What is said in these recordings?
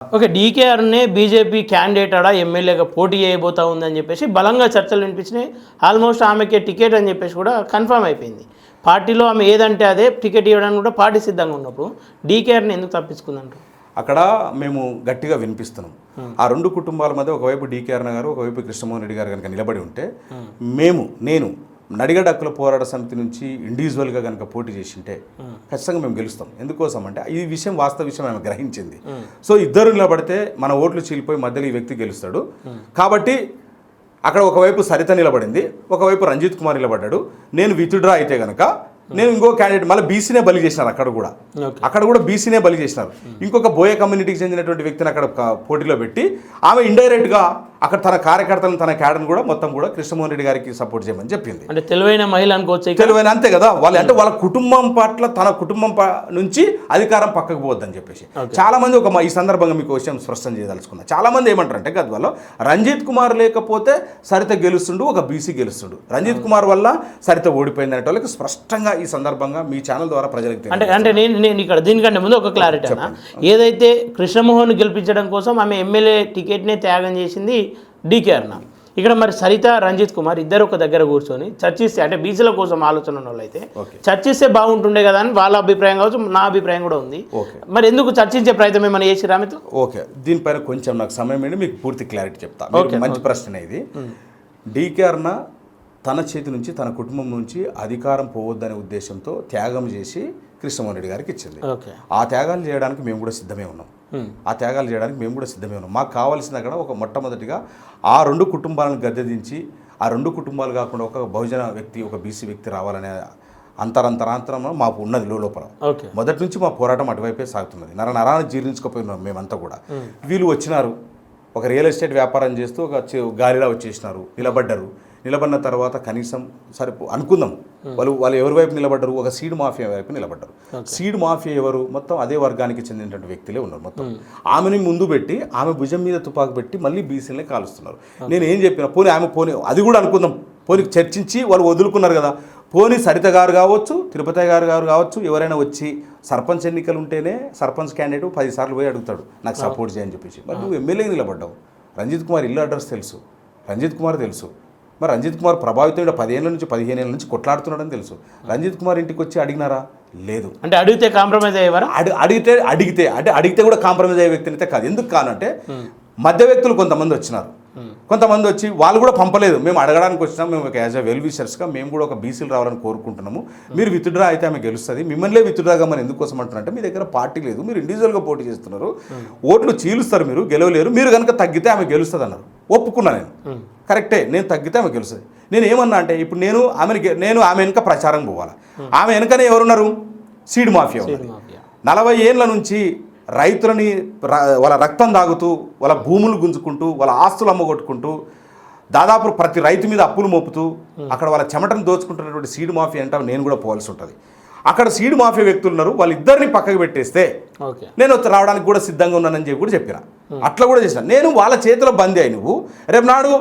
Okay డీకేఆర్నే BJP candidate ఆడ ఎమ్మెల్యేగా పోటీ చేయబోతా ఉందని చెప్పేసి బలంగా చర్చలు వినిపించినాయి. ఆల్మోస్ట్ ఆమెకి టికెట్ అని చెప్పేసి కూడా కన్ఫర్మ్ అయిపోయింది. పార్టీలో ఆమె ఏదంటే అదే టికెట్ ఇవ్వడానికి కూడా పార్టీ సిద్ధంగా ఉన్నప్పుడు డీకేఆర్ని ఎందుకు తప్పించుకుందంటారు? అక్కడ మేము గట్టిగా వినిపిస్తున్నాం. ఆ రెండు కుటుంబాల మధ్య ఒకవైపు డీకే అరుణ గారు ఒకవైపు కృష్ణమోహన్ రెడ్డి గారు కనుక నిలబడి ఉంటే మేము నేను నడిగడ హక్కుల పోరాట సమితి నుంచి ఇండివిజువల్గా కనుక పోటీ చేసింటే ఖచ్చితంగా మేము గెలుస్తాం. ఎందుకోసం అంటే ఈ విషయం వాస్తవ విషయం ఆమె గ్రహించింది. సో ఇద్దరు నిలబడితే మన ఓట్లు చీలిపోయి మధ్యలో ఈ వ్యక్తి గెలుస్తాడు. కాబట్టి అక్కడ ఒకవైపు సరిత నిలబడింది ఒకవైపు రంజిత్ కుమార్ నిలబడ్డాడు. నేను విత్డ్రా అయితే గనక నేను ఇంకో క్యాండిడేట్ మళ్ళీ బీసీనే బలి చేసినారు అక్కడ కూడా. అక్కడ కూడా బీసీనే బలి చేసినారు. ఇంకొక బోయ కమ్యూనిటీకి చెందినటువంటి వ్యక్తిని అక్కడ పోటీలో పెట్టి ఆమె ఇండైరెక్ట్గా అక్కడ తన కార్యకర్తలను తన క్యాడర్ని కూడా మొత్తం కూడా కృష్ణమోహన్ రెడ్డి గారికి సపోర్ట్ చేయమని చెప్పింది. అంటే తెలివైన మహిళ అనుకోవచ్చు. తెలివైన అంతే కదా. వాళ్ళు అంటే వాళ్ళ కుటుంబం పట్ల తన కుటుంబం నుంచి అధికారం పక్కకు పోవద్దని చెప్పేసి. చాలా మంది ఒక మ- ఈ సందర్భంగా మీకు విషయం స్పష్టం చేయదలుచుకున్నా. చాలా మంది ఏమంటారంటే గద్వాలో రంజిత్ కుమార్ లేకపోతే సరిత గెలుస్తుండు ఒక బీసీ గెలుస్తుండు. రంజిత్ కుమార్ వల్ల సరిత ఓడిపోయింది అనే వాళ్ళకి స్పష్టంగా ఈ సందర్భంగా మీ ఛానల్ ద్వారా ప్రజలకు అంటే. అంటే నేను నేను ఇక్కడ దీనికంటే ముందు ఒక క్లారిటీ ఏదైతే కృష్ణమోహన్ గెలిపించడం కోసం ఆమె ఎమ్మెల్యే టికెట్నే త్యాగం చేసింది డీకే అన్న. ఇక్కడ మరి సరిత రంజిత్ కుమార్ ఇద్దరు ఒక దగ్గర కూర్చొని చర్చిస్తే అంటే బీసీల కోసం ఆలోచన ఉన్న వాళ్ళైతే. చర్చిస్తే బాగుంటుండే కదా అని వాళ్ళ అభిప్రాయం కావచ్చు నా అభిప్రాయం కూడా ఉంది. ఓకే. మరి ఎందుకు చర్చించే ప్రయత్నం ఏమైనా చేసి రామితో ఓకే. దీనిపైన కొంచెం నాకు సమయం ఏంటి మీకు పూర్తి క్లారిటీ చెప్తా. మంచి ప్రశ్న ఇది. డీకే అర్ణ తన చేతి నుంచి తన కుటుంబం నుంచి అధికారం పోవద్దనే ఉద్దేశంతో త్యాగం చేసి కృష్ణమోహన్ రెడ్డి గారికి ఇచ్చింది. ఓకే. ఆ త్యాగాలు చేయడానికి మేము కూడా సిద్ధమే ఉన్నాం. ఆ త్యాగాలు చేయడానికి మేము కూడా సిద్ధమే ఉన్నాం. మాకు కావాల్సింది అక్కడ ఒక మొట్టమొదటిగా ఆ రెండు కుటుంబాలను గద్దెదించి ఆ రెండు కుటుంబాలు కాకుండా ఒక బహుజన వ్యక్తి ఒక బీసీ వ్యక్తి రావాలనే అంతరంతరాంతరం మాకు ఉన్నది లోపల. మొదటి నుంచి మా పోరాటం అటువైపే సాగుతున్నది. నర నరాన్ని జీర్ణించుకోపోయినాం మేమంతా కూడా. వీళ్ళు వచ్చినారు. ఒక రియల్ ఎస్టేట్ వ్యాపారం చేస్తూ ఒక గాలిలా వచ్చేసినారు నిలబడ్డారు. నిలబడిన తర్వాత కనీసం సరే అనుకుందాం. వాళ్ళు వాళ్ళు ఎవరి వైపు నిలబడ్డారు? ఒక సీడ్ మాఫియా వైపు నిలబడ్డారు. సీడ్ మాఫియా ఎవరు? మొత్తం అదే వర్గానికి చెందినటువంటి వ్యక్తులే ఉన్నారు మొత్తం. ఆమెని ముందు పెట్టి ఆమె భుజం మీద తుపాకు పెట్టి మళ్ళీ బీసీలనే కాలుస్తున్నారు. నేను ఏం చెప్పిన పోనీ ఆమె పోనీ అది కూడా అనుకుందాం. పోనీ చర్చించి వాళ్ళు వదులుకున్నారు కదా. పోనీ సరిత గారు కావచ్చు తిరుపతి గారు గారు కావచ్చు ఎవరైనా వచ్చి సర్పంచ్ ఎన్నికలు ఉంటేనే సర్పంచ్ క్యాండిడేట్ పది సార్లు పోయి అడుగుతాడు. నాకు సపోర్ట్ చేయని చెప్పేసి. మరి నువ్వు ఎమ్మెల్యే నిలబడ్డావు. రంజిత్ కుమార్ ఇల్లు అడ్రస్ తెలుసు. రంజిత్ కుమార్ తెలుసు. మరి రంజిత్ కుమార్ ప్రభావితం పదిహేను నుంచి పదిహేను ఏళ్ళ నుంచి కొట్లాడుతున్నాడని తెలుసు. రంజిత్ కుమార్ ఇంటికి వచ్చి అడిగినారా? లేదు. అంటే అడిగితే కాంప్రమైజ్ అయ్యేవారా? అడి అడిగితే అడిగితే అంటే అడిగితే కూడా కాంప్రమైజ్ అయ్యే వ్యక్తిని అయితే కాదు. ఎందుకు కానంటే మధ్య వ్యక్తులు కొంతమంది వచ్చినారు. కొంతమంది వచ్చి వాళ్ళు కూడా పంపలేదు. మేము అడగడానికి వచ్చినాం మేము ఒక యాజ్ అ వెల్ విషర్స్గా మేము కూడా ఒక బీసీలు రావాలని కోరుకుంటున్నాము. మీరు విత్డ్రా అయితే ఆమె గెలుస్తుంది. మిమ్మల్ని విత్డ్రాగా మనం ఎందుకోసం అంటున్నారంటే మీ దగ్గర పార్టీ లేదు. మీరు ఇండివిజువల్గా పోటీ చేస్తున్నారు. ఓట్లు చీలుస్తారు మీరు గెలవలేరు. మీరు కనుక తగ్గితే ఆమె గెలుస్తుంది అన్నారు ఒప్పుకున్నా నేను. కరెక్టే నేను తగ్గితే ఆమె గెలుస్తుంది. నేను ఏమన్నా అంటే ఇప్పుడు నేను ఆమెను నేను ఆమె వెనుక ప్రచారం పోవాలి? ఆమె వెనుకనే ఎవరున్నారు? Seed mafia. నలభై ఏళ్ళ నుంచి రైతులని వాళ్ళ రక్తం తాగుతూ వాళ్ళ భూములు గుంజుకుంటూ వాళ్ళ ఆస్తులు అమ్మగొట్టుకుంటూ దాదాపు ప్రతి రైతు మీద అప్పులు మోపుతూ అక్కడ వాళ్ళ చెమటను దోచుకుంటున్నటువంటి సీడ్ మాఫియా అంటే నేను కూడా పోవాల్సి ఉంటుంది. అక్కడ సీడ్ మాఫియా వ్యక్తులు ఉన్నారు. వాళ్ళిద్దరిని పక్కకు పెట్టేస్తే నేను రావడానికి కూడా సిద్ధంగా ఉన్నానని చెప్పి కూడా చెప్పిన. అట్లా కూడా చేసిన. నేను వాళ్ళ చేతిలో బందీ అయి నువ్వు. రేపు నాడు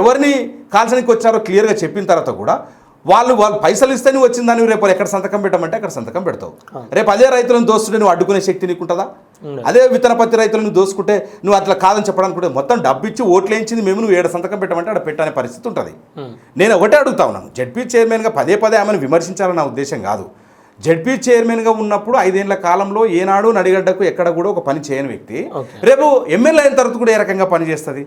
ఎవరిని కాల్చడానికి వచ్చారో క్లియర్గా చెప్పిన తర్వాత కూడా వాళ్ళు వాళ్ళు పైసలు ఇస్తే నువ్వు వచ్చిందని రేపు ఎక్కడ సంతకం పెట్టమంటే అక్కడ సంతకం పెడతావు. రేపు అదే రైతులను దోస్తుంటే నువ్వు అడ్డుకునే శక్తి నీకుంటుందా? అదే విత్తన పత్తి రైతులను దోసుకుంటే నువ్వు అట్లా కాదని చెప్పడానికి కూడా మొత్తం డబ్బు ఇచ్చి ఓట్లు వేయించింది మేము నువ్వు ఏడు సంతకం పెట్టమంటే అక్కడ పెట్టనే పరిస్థితి ఉంటుంది. నేను ఒకటే అడుగుతా ఉన్నాను. జడ్పీ చైర్మన్గా పదే పదే ఆమెను విమర్శించాలని నా ఉద్దేశం కాదు. జడ్పీ చైర్మన్గా ఉన్నప్పుడు ఐదేళ్ళ కాలంలో ఏనాడు నడిగడ్డకు ఎక్కడ కూడా ఒక పని చేయని వ్యక్తి. రేపు ఎమ్మెల్యే అయిన తర్వాత కూడా ఏ రకంగా పని చేస్తుంది?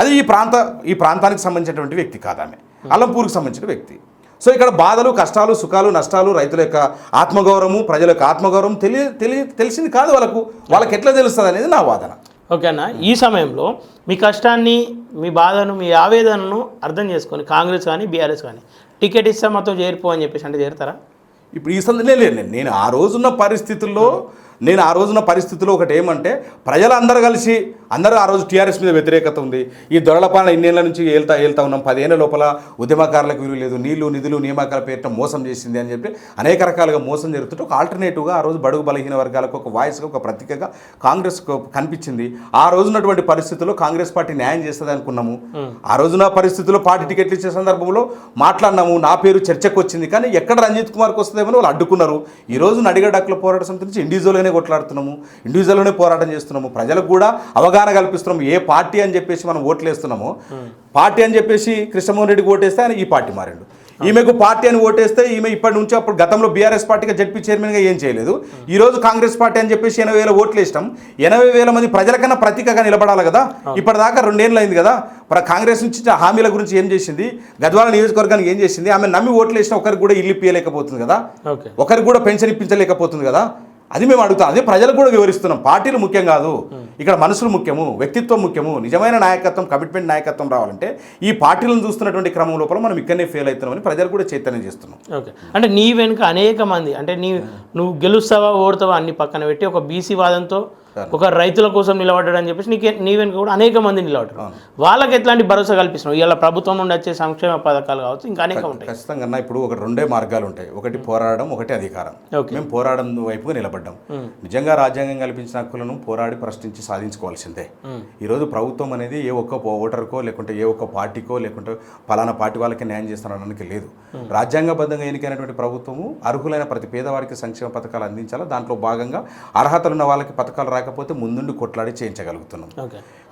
అది ఈ ప్రాంత ఈ ప్రాంతానికి సంబంధించినటువంటి వ్యక్తి కాదు ఆమె. అల్లంపూర్కి సంబంధించిన వ్యక్తి. సో ఇక్కడ బాధలు కష్టాలు సుఖాలు నష్టాలు రైతుల యొక్క ఆత్మగౌరవము ప్రజల యొక్క ఆత్మగౌరవం తెలియ తెలియ తెలిసింది కాదు వాళ్ళకు. వాళ్ళకి ఎట్లా తెలుస్తుంది అనేది నా వాదన. ఓకే అన్న ఈ సమయంలో మీ కష్టాన్ని మీ బాధను మీ ఆవేదనను అర్థం చేసుకొని కాంగ్రెస్ కానీ బీఆర్ఎస్ కానీ టికెట్ ఇస్తే మొత్తం చేరిపో అని చెప్పేసి అంటే చేరుతారా? ఇప్పుడు ఈ సందర్భం లేదు నేను నేను ఆ రోజున్న పరిస్థితుల్లో నేను ఆ రోజున పరిస్థితుల్లో ఒకటి ఏమంటే ప్రజలందరూ కలిసి అందరూ ఆ రోజు టీఆర్ఎస్ మీద వ్యతిరేకత ఉంది. ఈ దొరల పాలన ఇన్నేళ్ళ నుంచి ఏళ్తా ఏళ్తా ఉన్నాం. పదేళ్ళ లోపల ఉద్యమకారులకు విలువ లేదు. నీళ్ళు నిధులు నియామకాల పేరిట మోసం చేసింది అని చెప్పి అనేక రకాలుగా మోసం జరుగుతుంటే ఒక ఆల్టర్నేటివ్గా ఆ రోజు బడుగు బలహీన వర్గాలకు ఒక వాయిస్గా ఒక ప్రతీకగా కాంగ్రెస్ కనిపించింది. ఆ రోజున్నటువంటి పరిస్థితుల్లో కాంగ్రెస్ పార్టీ న్యాయం చేస్తుంది అనుకున్నాము. ఆ రోజున పరిస్థితుల్లో పార్టీ టికెట్లు ఇచ్చే సందర్భంలో మాట్లాడినాము. నా పేరు చర్చకు వచ్చింది కానీ ఎక్కడ రంజిత్ కుమార్కి వస్తుంది వస్తుందేమో వాళ్ళు అడ్డుకున్నారు. ఈ రోజు నడిగడ్డ హక్కుల పోరాట సమితి నుంచి ఇండివిజువల్గానే కొట్లాడుతున్నాము ఇండివిజువల్గానే పోరాటం చేస్తున్నాము ప్రజలకు కూడా అవగాహన కల్పిస్తున్నాము ఏ పార్టీ అని చెప్పేసి మనం ఓట్లు వేస్తున్నామో పార్టీ అని చెప్పేసి కృష్ణమోహన్ రెడ్డికి ఓటేస్తే ఆయన ఈ పార్టీ మారిండు. ఈమెకు పార్టీ అని ఓటేస్తే ఈమె ఇప్పటి నుంచి అప్పుడు గతంలో బీఆర్ఎస్ పార్టీగా జడ్పీ చైర్మన్గా ఏం చేయలేదు. ఈ రోజు కాంగ్రెస్ పార్టీ అని చెప్పేసి ఎనభై వేల ఓట్లు వేసినాం. ఎనభై వేల మంది ప్రజలకన్నా ప్రతీకగా నిలబడాలి కదా? ఇప్పటిదాకా రెండేళ్ళు అయింది కదా? కాంగ్రెస్ నుంచి హామీల గురించి ఏం చేసింది? గద్వాల నియోజకవర్గానికి ఏం చేసింది? ఆమె నమ్మి ఓట్లు వేసిన ఒకరికి కూడా ఇల్లు ఇప్పించలేకపోతుంది కదా? ఒకరికి కూడా పెన్షన్ ఇప్పించలేకపోతుంది కదా? అది మేము అడుగుతాం. అదే ప్రజలకు కూడా వివరిస్తున్నాం. పార్టీలు ముఖ్యం కాదు. ఇక్కడ మనుషులు ముఖ్యము వ్యక్తిత్వం ముఖ్యము నిజమైన నాయకత్వం కమిట్మెంట్ నాయకత్వం రావాలంటే ఈ పార్టీలను చూస్తున్నటువంటి క్రమం లోపల మనం ఇక్కడనే ఫెయిల్ అవుతున్నామని ప్రజలు కూడా చైతన్యం చేస్తున్నాం ఓకే. అంటే నీ వెనుక అనేక మంది అంటే నీ నువ్వు గెలుస్తావా ఓడతావా అన్ని పక్కన పెట్టి ఒక బీసీ వాదంతో ఒక రైతుల కోసం నిలబడ్డాడు అని చెప్పేసి నీకే నీ వెనుక కూడా అనేక మంది నిలబడ్డారు. వాళ్ళకి ఎట్లాంటి భరోసా కల్పిస్తున్నావు? ఇవాళ ప్రభుత్వం నుండి వచ్చే సంక్షేమ పథకాలు కావచ్చు ఇంకా అనేక ఉంటాయి. ఖచ్చితంగా ఇప్పుడు ఒక రెండే మార్గాలు ఉంటాయి. ఒకటి పోరాడడం ఒకటి అధికారం. మేము పోరాడడం వైపుగా నిలబడ్డాం. నిజంగా రాజ్యాంగం కల్పించిన హక్కులను పోరాడి ప్రశ్నించి సాధించుకోవాల్సిందే. ఈరోజు ప్రభుత్వం అనేది ఏ ఒక్క ఓటర్కో లేకుంటే ఏ ఒక్క పార్టీకో లేకుంటే పలానా పార్టీ వాళ్ళకి న్యాయం చేస్తానడానికి లేదు. రాజ్యాంగబద్ధంగా ఎన్నికైనటువంటి ప్రభుత్వము అర్హులైన ప్రతి పేదవారికి సంక్షేమ పథకాలు అందించాలా? దాంట్లో భాగంగా అర్హతలు ఉన్న వాళ్ళకి పథకాలు రాకపోతే ముందుండి కొట్లాడి చేయించగలుగుతున్నాం.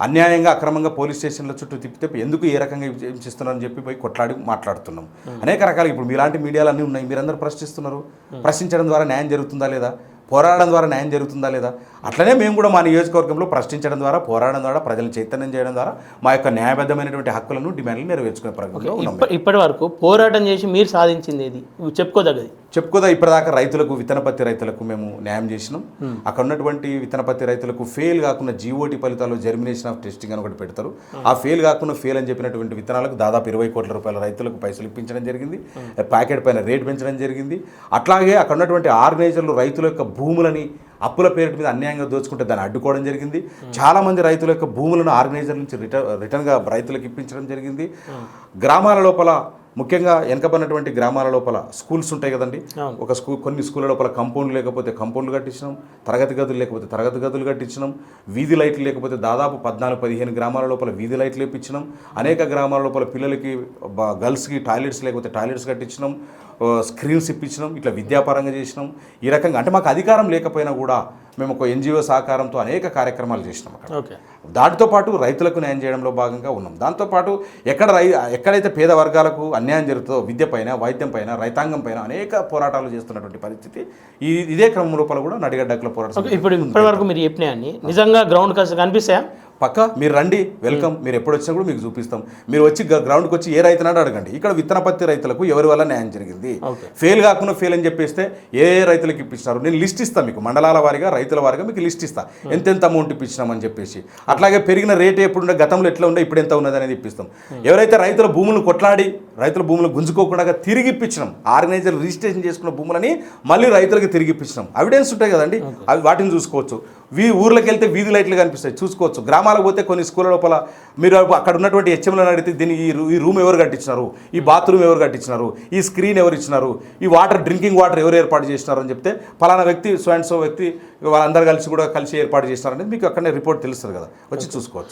అన్యాయంగా అక్రమంగా పోలీస్ స్టేషన్ల చుట్టూ తిప్పితే ఎందుకు ఏ రకంగా హింసిస్తున్నారని చెప్పి పోయి కొట్లాడి మాట్లాడుతున్నాం. అనేక రకాల ఇప్పుడు మీలాంటి మీడియాలు అన్నీ ఉన్నాయి. మీరందరూ ప్రశ్నిస్తున్నారు. ప్రశ్నించడం ద్వారా న్యాయం జరుగుతుందా లేదా? పోరాడడం ద్వారా న్యాయం జరుగుతుందా లేదా? అట్లనే మేము కూడా మా నియోజకవర్గంలో ప్రశ్నించడం ద్వారా పోరాడడం ద్వారా ప్రజలను చైతన్యం చేయడం ద్వారా మా యొక్క న్యాయబద్ధమైనటువంటి హక్కులను డిమాండ్లు నెరవేర్చుకునే ప్రక్రియలో ఇప్పటి వరకు పోరాటం చేసి మీరు సాధించింది ఏది చెప్పుకోదగ్గది. చెప్పుకోదా ఇప్పటిదాకా రైతులకు విత్తన పత్తి రైతులకు మేము న్యాయం చేసినాం. అక్కడ ఉన్నటువంటి విత్తన పత్తి రైతులకు ఫెయిల్ కాకుండా జీఓటీ ఫలితాల్లో జర్మినేషన్ ఆఫ్ టెస్టింగ్ అని ఒకటి పెడతారు. ఆ. ఫెయిల్ కాకుండా ఫెయిల్ అని చెప్పినటువంటి విత్తనాలకు దాదాపు ఇరవై కోట్ల రూపాయల రైతులకు పైసలు ఇప్పించడం జరిగింది. ప్యాకెట్ పైన రేట్ పెంచడం జరిగింది. అట్లాగే అక్కడ ఉన్నటువంటి ఆర్గనైజర్లు రైతుల యొక్క భూములని అప్పుల పేరు మీద అన్యాయంగా దోచుకుంటే దాన్ని అడ్డుకోవడం జరిగింది. చాలా మంది రైతుల యొక్క భూములను ఆర్గనైజర్ నుంచి రిటర్న్ రిటర్న్గా రైతులకు ఇప్పించడం జరిగింది. గ్రామాల లోపల ముఖ్యంగా వెనకబడినటువంటి గ్రామాల లోపల స్కూల్స్ ఉంటాయి కదండి. ఒక స్కూల్ కొన్ని స్కూళ్ళ లోపల కంపౌండ్ లేకపోతే కంపౌండ్లు కట్టించినాం. తరగతి గదులు లేకపోతే తరగతి గదులు కట్టించినాం. వీధి లైట్లు లేకపోతే దాదాపు పద్నాలుగు పదిహేను గ్రామాల లోపల వీధి లైట్లు ఇప్పించినాం అనేక గ్రామాల లోపల పిల్లలకి గర్ల్స్కి టాయిలెట్స్ లేకపోతే టాయిలెట్స్ కట్టించినాం. ఆ, స్క్రీన్స్ ఇప్పించినాం ఇట్లా విద్యాపరంగా చేసినాం. ఈ రకంగా అంటే మాకు అధికారం లేకపోయినా కూడా మేము ఒక ఎన్జిఓ సహకారంతో అనేక కార్యక్రమాలు చేసినాం అక్కడ. ఓకే. దాటితో పాటు రైతులకు న్యాయం చేయడంలో భాగంగా ఉన్నాం. దాంతోపాటు ఎక్కడ రై ఎక్కడైతే పేద వర్గాలకు అన్యాయం జరుగుతుందో విద్య పైన వైద్యం పైన రైతాంగం పైన అనేక పోరాటాలు చేస్తున్నటువంటి పరిస్థితి ఈ ఇదే క్రమం లోపల కూడా నడిగడ్డకుల పోరాటం ఇప్పుడు ఇప్పటి వరకు మీరు చెప్పినాయన్ని నిజంగా గ్రౌండ్ కనిపిస్తాయా? పక్క మీరు రండి వెల్కమ్. మీరు ఎప్పుడు వచ్చినా కూడా మీకు చూపిస్తాం. మీరు వచ్చి గ్రౌండ్కి వచ్చి ఏ రైతునాడు అడగండి. ఇక్కడ విత్తన పత్తి రైతులకు ఎవరి వల్ల న్యాయం జరిగింది. ఫెయిల్ కాకుండా ఫెయిల్ అని చెప్పేస్తే ఏ ఏ రైతులకు ఇప్పించినారు? నేను లిస్ట్ ఇస్తాను మీకు. మండలాల వారీగా రైతుల వారీగా మీకు లిస్ట్ ఇస్తా. ఎంతెంత అమౌంట్ ఇప్పించినామని చెప్పేసి. అట్లాగే పెరిగిన రేట్ ఎప్పుడు ఉండే గతంలో ఎట్లా ఉండే ఇప్పుడు ఎంత ఉన్నది అనేది ఇప్పిస్తాం. ఎవరైతే రైతుల భూములను కొట్లాడి రైతుల భూములు గుంజుకోకుండా తిరిగి ఇప్పించినాం ఆర్గనైజర్ రిజిస్ట్రేషన్ చేసుకున్న భూములని మళ్ళీ రైతులకు తిరిగి ఇప్పించినాం. అవిడెన్స్ ఉంటాయి కదండి. అవి వాటిని చూసుకోవచ్చు. వీ ఊర్లోకి వెళ్తే వీధి లైట్లు కనిపిస్తాయి. చూసుకోవచ్చు. గ్రామాలకు పోతే కొన్ని స్కూళ్ళ లోపల మీరు అక్కడ ఉన్నటువంటి హెచ్ఎంలను అడిగితే దీని ఈ ఈ రూమ్ ఎవరు కట్టించినారు? ఈ బాత్రూమ్ ఎవరు కట్టించినారు? ఈ స్క్రీన్ ఎవరు ఇచ్చినారు? ఈ వాటర్ డ్రింకింగ్ వాటర్ ఎవరు ఏర్పాటు చేసినారు అని చెప్తే ఫలానా వ్యక్తి సో అండ్ సో వ్యక్తి వాళ్ళందరూ కలిసి కూడా కలిసి ఏర్పాటు చేసినారు మీకు అక్కడనే రిపోర్ట్ తెలుస్తుంది కదా. వచ్చి చూసుకోవచ్చు.